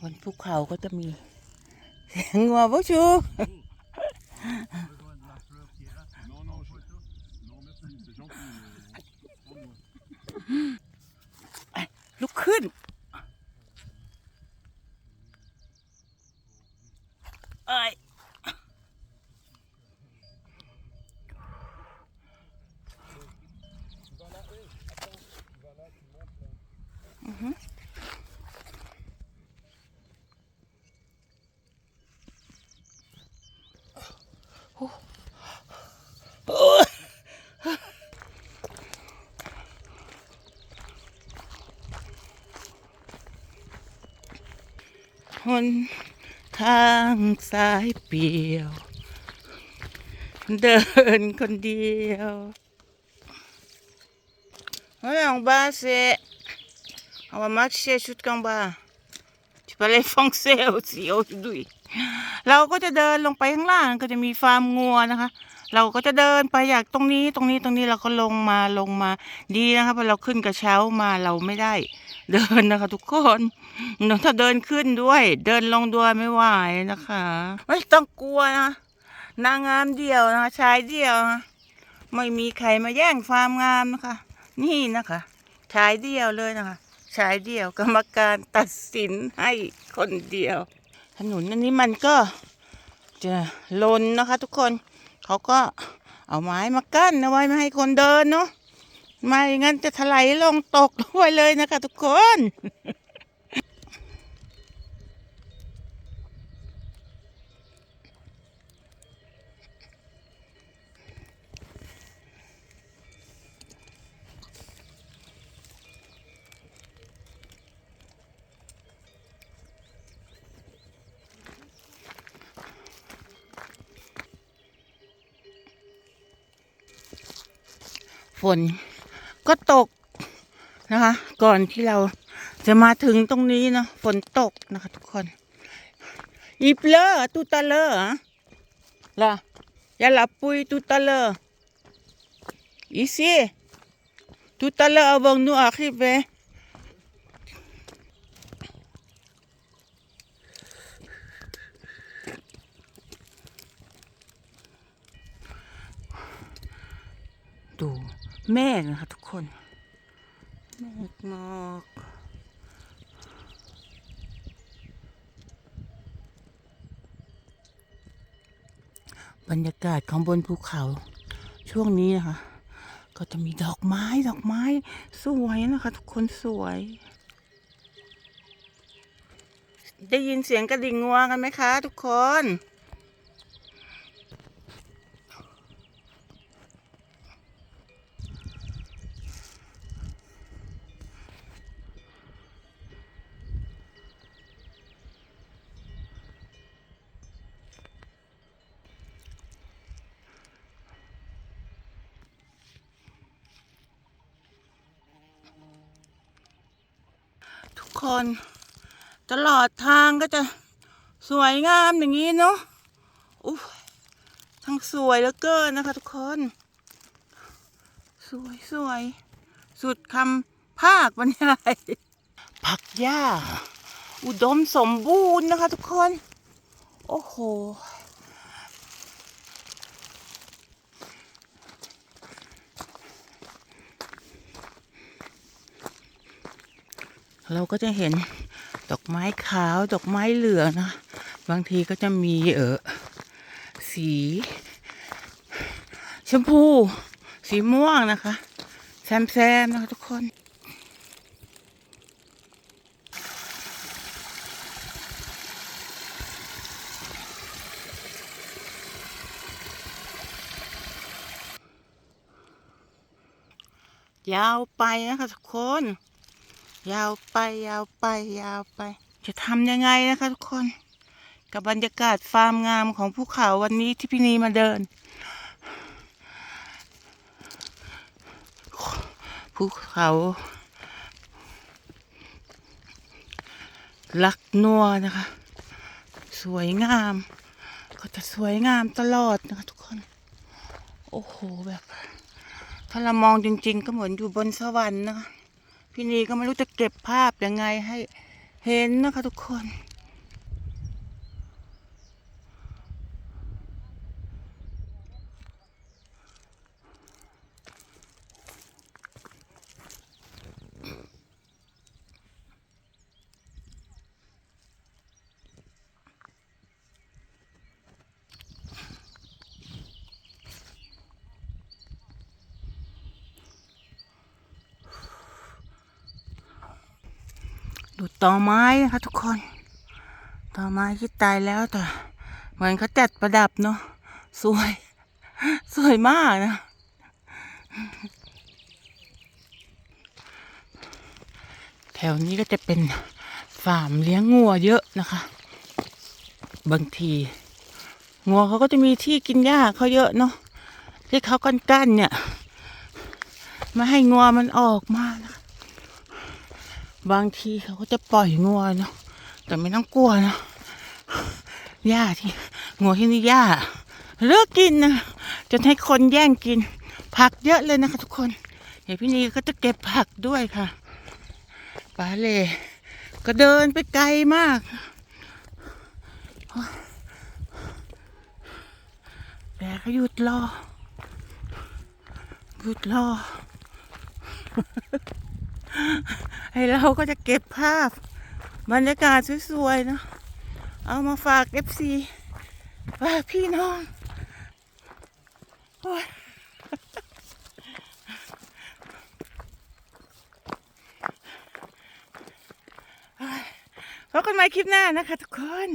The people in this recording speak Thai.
บนภูเขาก็จะมีเสียงงัวบุชู Non, non, je... non, merci, c'est gentil. mais prends-moi. ลุกขึ้น เอ้ยอือหือโอ้โอ้ย ห นทางสายเปียว เดินคนเดียวเฮ้ยองบ้าเซเอ va marcher jusqu'en bas. Tu peux les foncer aussi aujourd'hui. เราก็จะเดินลงไปข้างล่างก็จะมีฟาร์มงัวนะคะ เราก็จะเดินไปอยากตรงนี้ตรงนี้ตรงนี้เราก็ลงมาลงมาดีนะคะพราะเราขึ้นกระเช้ามาเราไม่ได้ เดินนะคะ ทุกคนถ้าเดินขึ้นด้วย เดินลงด้วยไม่ไหวนะคะ ไม่ต้องกลัวนะนางงามเดียวนะคะชายเดียวนะไม่มีใครมาแย่งฟามงามนะคะ นี่นะคะชายเดียวเลยนะคะชายเดียวกรรมการตัดสินให้คนเดียว ถนนอันนี้มันก็จะลนนะคะ ทุกคน เขาก็เอาไม้มากั้นเอาไว้ไม่ให้คนเดินเนาะไม่งั้นจะถลายลงตกด้วยเลยนะคะทุกคน นก็ตกนะคะ ก่อนที่เราจะมาถึงตรงนี้เนาะฝนตกนะคะทุกคนอีเปลอตูตาเลออะล่ะยาลาปุยตูตาเลอ ici tout à l'heure avant nous arriver ดู เมฆนะคะทุกคน เมฆหมอกบรรยากาศของบนภูเขาช่วงนี้นะคะ ก็จะมีดอกไม้ดอกไม้สวยนะคะ ทุกคนสวย ได้ยินเสียงกระดิ่งงัวกันไหมคะ ทุกคน คน ตลอดทางก็จะสวยงามอย่างนี้เนาะอู้ทั้งสวยเหลือเกินนะคะทุกคน สวยสวย สุดคำภาคบรรยายผักหญ้า อุดมสมบูรณ์นะคะทุกคน โอ้โห เราก็จะเห็นดอกไม้ขาวดอกไม้เหลืองนะ บางทีก็จะมีเออสี ชมพู สีม่วงนะคะ แซมแซมๆนะคะทุกคนยาวไปนะคะทุกคน ยาวไปยาวไปยาวไป จะทำยังไงนะคะทุกคน กับบรรยากาศฟาร์มงามของภูเขาวันนี้ที่พี่นีมาเดินภูเขาลักนัวนะคะ สวยงาม ก็จะสวยงามตลอดนะคะทุกคน โอ้โหแบบ ถ้าเรามองจริง ๆ ก็เหมือนอยู่บนสวรรค์นะคะ พี่นีก็ไม่รู้จะเก็บภาพยังไงให้เห็นนะคะทุกคน ดูต่อไม้นะคะทุกคน ต่อไม้ที่ตายแล้วแต่เหมือนเขาจัดประดับเนาะสวย สวยมากนะ แถวนี้ก็จะเป็นฟาร์มเลี้ยงงัวเยอะนะคะ บางทีงัวเขาก็จะมีที่กินหญ้าเขาเยอะเนาะที่เขากั้นๆเนี่ยม่ให้งัวมันออกมานะคะ บางทีเขาก็จะปล่อยงัวเนาะแต่ไม่ต้องกลัวเนาะหญ้าที่งัวที่นี่หญ้าเลือกกินนะจนให้คนแย่งกิน ผักเยอะเลยนะคะทุกคนเดี๋ยวพี่นีก็จะเก็บผักด้วยค่ะปาเลก็เดินไปไกลมากแต่เขาหยุดรอ หยุดรอ ให้เราก็จะเก็บภาพ บรรยากาศสวยๆเนอะเอามาฝากเอฟซีฝากพี่น้องโอ้ยพบกันใหม่คลิปหน้านะคะทุกคน